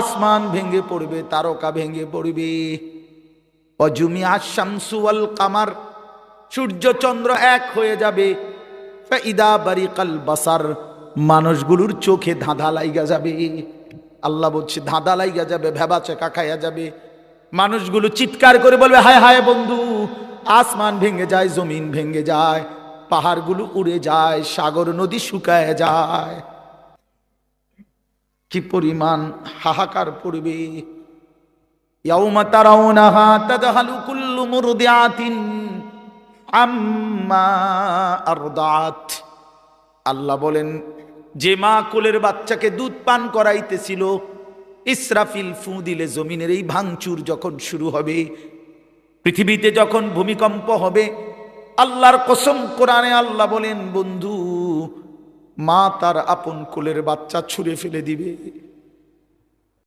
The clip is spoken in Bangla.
আসমান ভেঙে পড়বে, তারকা ভেঙে পড়বে। অজুমি আশামসু কামার, সূর্য চন্দ্র এক হয়ে যাবে। ইদা বাসার, মানুষগুলোর চোখে ধাঁধা লাইগা যাবে। আল্লাহ বলছে, ধাঁধা লাইগা যাবে, ভেবা চেকা খাইয়া যাবে। মানুষগুলো চিৎকার করে বলবে, হায় হায় বন্ধু, আসমান ভেঙে যায়, জমিন ভেঙে যায়, পাহাড়গুলো উড়ে যায়, সাগর নদী শুকায় যায়। কি পরিমাণ হাহাকার পড়বে? আম্মা আল্লাহ বলেন, যে মা কোলের বাচ্চাকে দুধ পান করাইতেছিল, ইসরাফিল ফু দিলে জমিনের এই ভাঙচুর যখন শুরু হবে, পৃথিবীতে যখন ভূমিকম্প হবে, আল্লাহর কসম কোরআনে আল্লাহ বলেন, বন্ধু মা তার আপন কোলের বাচ্চা ছুঁড়ে ফেলে দিবে।